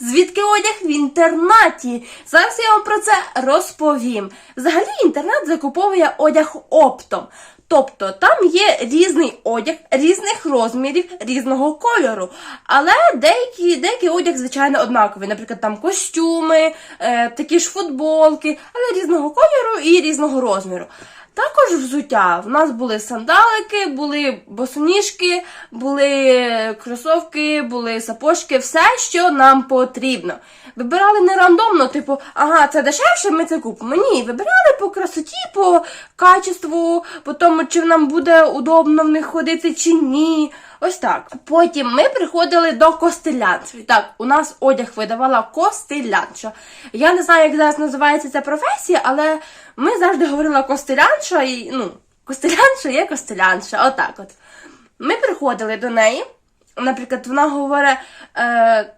Звідки одяг в інтернаті? Зараз я вам про це розповім. Взагалі інтернет закуповує одяг оптом. Тобто там є різний одяг різних розмірів, різного кольору. Але деякі, деякий одяг, звичайно, однаковий. Наприклад, там костюми, е, такі ж футболки, але різного кольору і різного розміру. Також взуття. В нас були сандалики, були босоніжки, були кросовки, були сапожки, все, що нам потрібно. Вибирали не рандомно, типу, ага, це дешевше, ми це купимо. Ні, вибирали по красоті, по качеству, по тому, чи нам буде удобно в них ходити чи ні. Ось так. Потім ми приходили до костелянші. Так, у нас одяг видавала костелянша. Я не знаю, як зараз називається ця професія, але ми завжди говорили костелянша і ну, костелянша є костелянша. Отак от. Ми приходили до неї. Наприклад, вона говорить, е,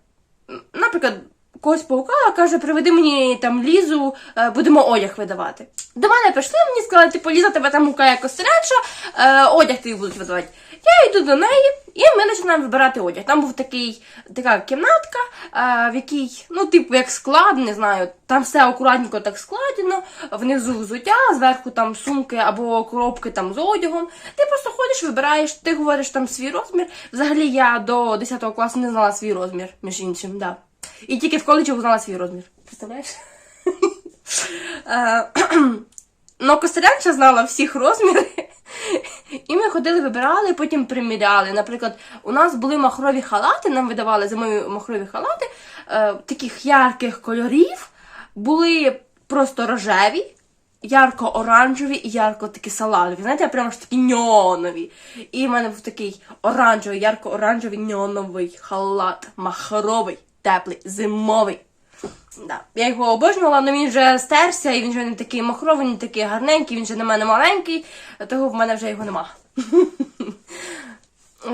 наприклад, когось погукала, каже, приведи мені там лізу, е, будемо одяг видавати. До мене прийшли, мені сказали, типу, Ліза тебе там гукає костелянша, е, одяг тобі будуть видавати. Я йду до неї, і ми починаємо вибирати одяг. Там був такий, така кімнатка, е, в якій, ну, типу, як склад, не знаю, там все акуратненько так складено, внизу взуття, зверху там сумки або коробки там з одягом. Ти просто ходиш, вибираєш, ти говориш там свій розмір. Взагалі я до 10 класу не знала свій розмір, між іншим, да. І тільки в коледжі узнала свій розмір. Представляєш? Е, Ну, Костелянча знала всіх розміри. І ми ходили, вибирали, потім приміряли. Наприклад, у нас були махрові халати, нам видавали зимові махрові халати е, таких ярких кольорів, були просто рожеві, ярко-оранжеві і ярко такі салатові. Знаєте, прямо ж такі ньонові. І в мене був такий оранжевий, ярко-оранжевий ньоновий халат, махровий, теплий, зимовий. Да. Я його обожнювала, але він вже стерся, і він вже не такий махровий, не такий гарненький, він вже на мене маленький, того в мене вже його нема.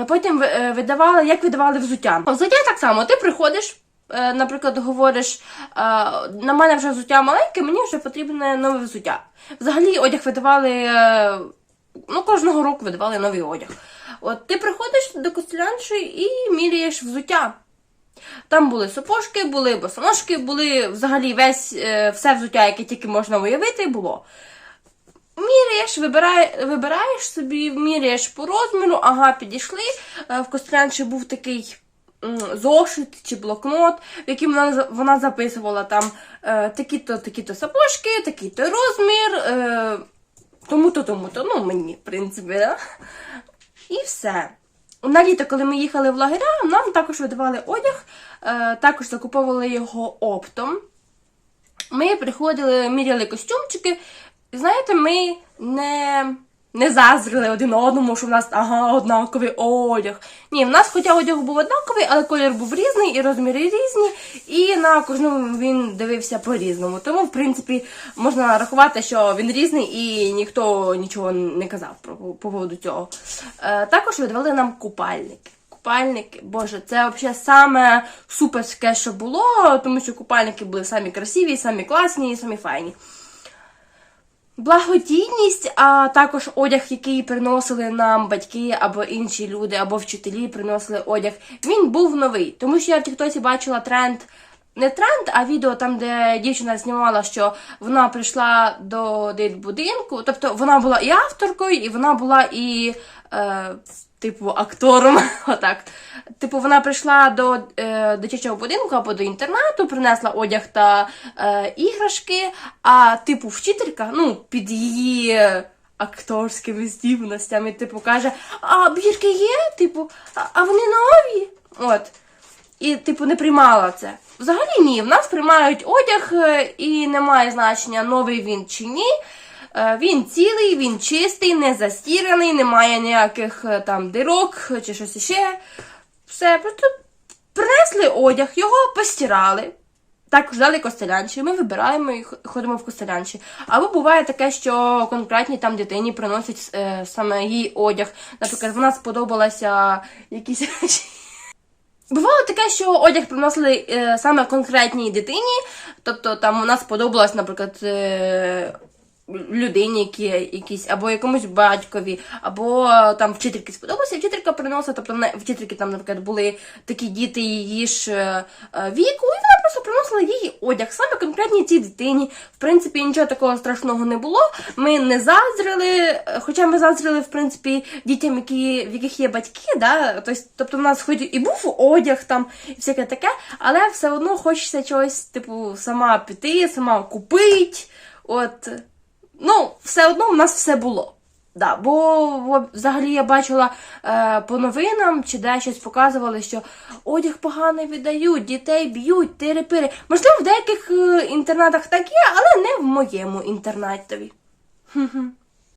Потім е, видавали, як видавали взуття. Взуття так само, ти приходиш, е, наприклад, говориш, е, на мене вже взуття маленьке, мені вже потрібне нове взуття. Взагалі одяг видавали, ну, кожного року видавали новий одяг. От ти приходиш до костелянші і міряєш взуття. Там були сапожки, були босоножки, були взагалі весь, е, все взуття, яке тільки можна уявити, було. Міряєш, вибирає, вибираєш собі, міряєш по розміру, ага, підійшли. Е, В Кострянші був такий зошит чи блокнот, в який вона, вона записувала там е, такі-то, такі-то сапожки, такий-то розмір, тому-то, тому-то, ну мені, в принципі, да? І все. На літо, коли ми їхали в лагеря, нам також видавали одяг, е, також закуповували його оптом. Ми приходили, міряли костюмчики. Знаєте, ми не, не заздрили один одному, що в нас ага, однаковий одяг. Ні, в нас хоча одяг був однаковий, але колір був різний і розміри різні, і на кожному він дивився по-різному. Тому, в принципі, можна рахувати, що він різний і ніхто нічого не казав про, по поводу цього. Е, також видавали нам купальники. Купальники, боже, це взагалі саме суперське, що було, тому що купальники були самі красиві, самі класні і самі файні. Благодійність, а також одяг, який приносили нам батьки або інші люди, або вчителі приносили одяг, він був новий. Тому що я в Тіктосі бачила тренд, не тренд, а відео там, де дівчина знімала, що вона прийшла до будинку. Тобто вона була і авторкою, і вона була і. Е, Типу, актором, отак. Типу, вона прийшла до е, дитячого будинку або до інтернату, принесла одяг та е, іграшки, а типу вчителька, ну, під її акторськими здібностями, типу, каже: А бірки є? Типу, а, вони нові? От. І, типу, не приймала це. Взагалі ні, в нас приймають одяг, е, і немає значення, новий він чи ні. Е, Він цілий, він чистий, не застіраний, немає ніяких е, там дирок чи щось іще. Все, просто принесли одяг, його постирали. Також дали костелянші, ми вибираємо і ходимо в костелянші. Або буває таке, що конкретній там дитині приносять е, саме їй одяг. Наприклад, вона сподобалася якісь речі. Бувало таке, що одяг приносили е, саме конкретній дитині. Тобто там вона сподобалась, наприклад, е, людині, які, якісь, або якомусь батькові, або е, там вчительки сподобалося, вчителька приносила, тобто не- вчительки там, наприклад, були такі діти її ж е, е, віку, і вона просто приносила їй одяг, саме конкретній цій дитині. В принципі, нічого такого страшного не було. Ми не заздрили, хоча ми заздрили, в принципі, дітям, які, в яких є батьки, да? тобто в нас хоч і був одяг там, і всяке таке, але все одно хочеться чогось, типу, сама піти, сама купити. От, ну, все одно в нас все було. Да, бо взагалі я бачила е, по новинам чи де щось показували, що одяг поганий віддають, дітей б'ють, тири-пири. Можливо, в деяких е, інтернатах так є, але не в моєму інтернатові.